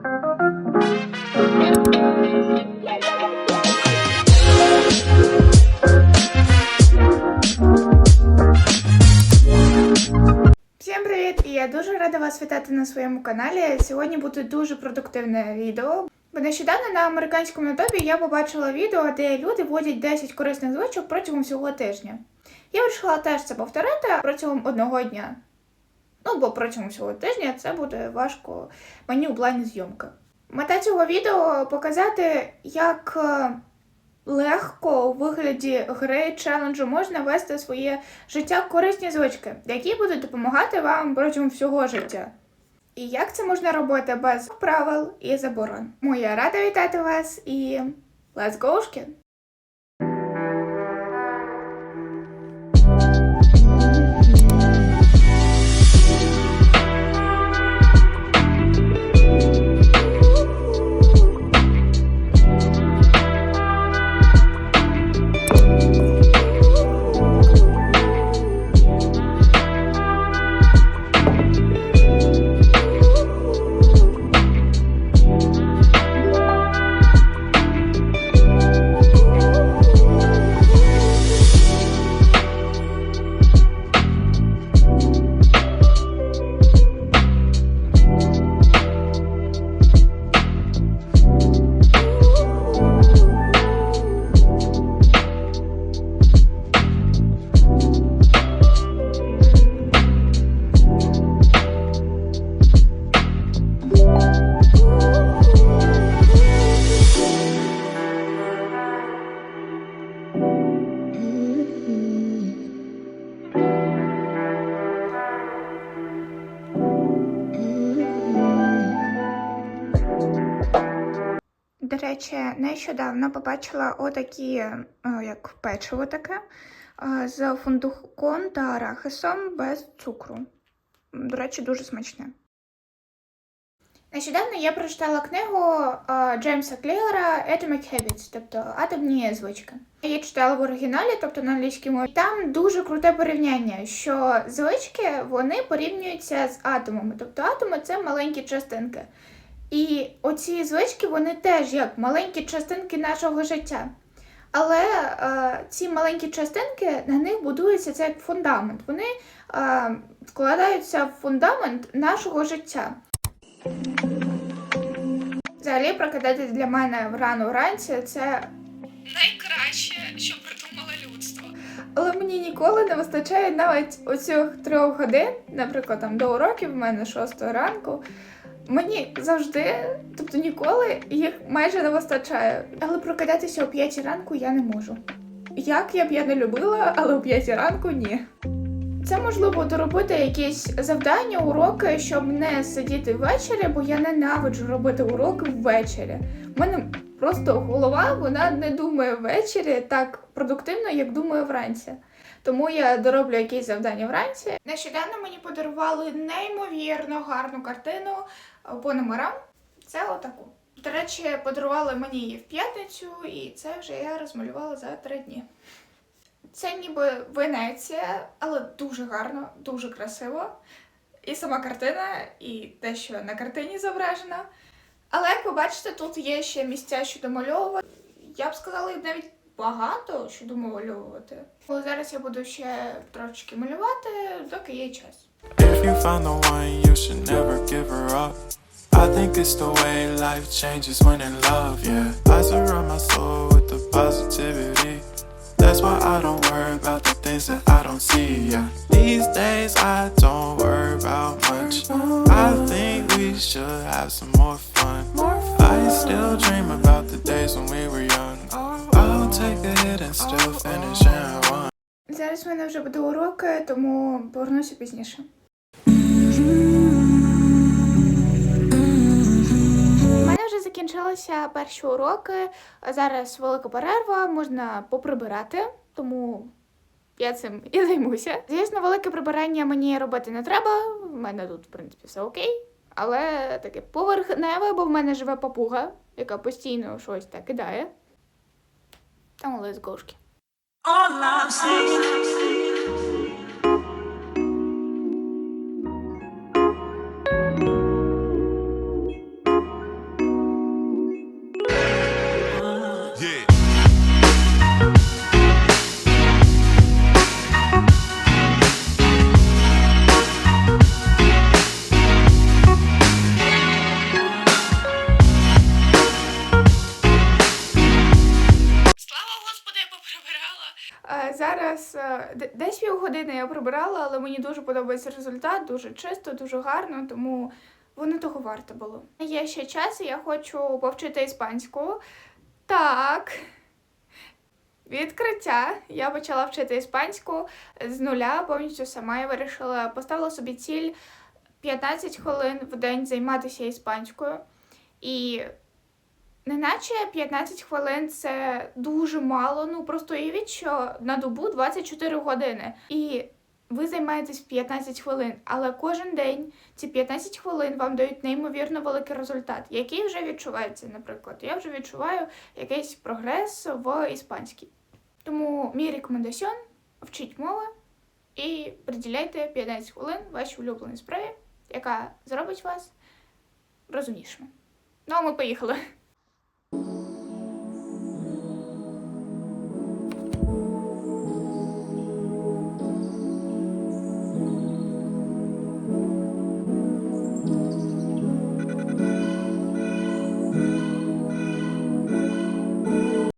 Всім привіт! І я дуже рада вас вітати на своєму каналі. Сьогодні буде дуже продуктивне відео. Бо нещодавно на американському ютубі я побачила відео, де люди вводять 10 корисних звичок протягом всього тижня. Я вирішила теж це повторити протягом одного дня. Ну, бо протягом всього тижня це буде важко мені у плані зйомки. Мета цього відео показати, як е, легко у вигляді гри челенджу можна вести своє життя корисні звички, які будуть допомагати вам протягом всього життя. І як це можна робити без правил і заборон? Тому я рада вітати вас і let's go, речі, нещодавно побачила отакі, як печиво таке, е, з фундуком та арахисом без цукру. До речі, дуже смачне. Нещодавно я прочитала книгу е, Джеймса Кліера Atomic Habits, тобто атомні звички. Я читала в оригіналі, тобто на англійській мові. Там дуже круте порівняння, що звички вони порівнюються з атомами. Тобто атоми це маленькі частинки. І оці звички вони теж як маленькі частинки нашого життя. Але е, ці маленькі частинки на них будується це як фундамент. Вони е, вкладаються в фундамент нашого життя. Взагалі, прокидатись для мене рано вранці це найкраще, що придумало людство. Але мені ніколи не вистачає навіть оцих трьох годин, наприклад, там до уроків в мене 6 ранку. Мені завжди, тобто ніколи їх майже не вистачає. Але прокидатися о 5 ранку я не можу. Як я б я не любила, але о 5 ранку ні. Це можливо доробити якісь завдання, уроки, щоб не сидіти ввечері, бо я ненавиджу робити уроки ввечері. У мене просто голова вона не думає ввечері так продуктивно, як думає вранці. Тому я дороблю якісь завдання вранці. Нещодавно мені подарували неймовірно гарну картину по номерам. Це отаку. До речі, подарували мені її в п'ятницю, і це вже я розмалювала за три дні. Це ніби Венеція, але дуже гарно, дуже красиво. І сама картина, і те, що на картині зображено. Але як ви бачите, тут є ще місця, що домальовувати. Я б сказала, навіть багато що домальовувати. Але зараз я буду ще трошечки малювати, доки є час. If you find the one, you should never give her up. I think it's the way life changes when in love, yeah. I surround my soul with the positivity. That's why I don't worry about the things that I don't see, yeah. These days I don't worry about much. I think we should have some more fun. I still dream about the days when we were young. Зараз в мене вже буде уроки, тому повернуся пізніше. У мене вже закінчилися перші уроки. Зараз велика перерва, можна поприбирати, тому я цим і займуся. Звісно, велике прибирання мені робити не треба. У мене тут, в принципі, все окей. Але таке поверхневе, бо в мене живе папуга, яка постійно щось так кидає. Там лезгошки. All I'm saying Зараз е, д- десь півгодини я прибирала, але мені дуже подобається результат, дуже чисто, дуже гарно, тому воно того варто було. Є ще час, і я хочу повчити іспанську. Так. Відкриття. Я почала вчити іспанську з нуля, повністю сама я вирішила, поставила собі ціль 15 хвилин в день займатися іспанською. І неначе 15 хвилин це дуже мало. Ну просто уявіть, що на добу 24 години. І ви займаєтесь 15 хвилин, але кожен день ці 15 хвилин вам дають неймовірно великий результат, який вже відчувається, наприклад. Я вже відчуваю якийсь прогрес в іспанській. Тому мій рекомендаціон вчіть мови і приділяйте 15 хвилин вашій улюбленій справі, яка зробить вас розумнішими. Ну, а ми поїхали. you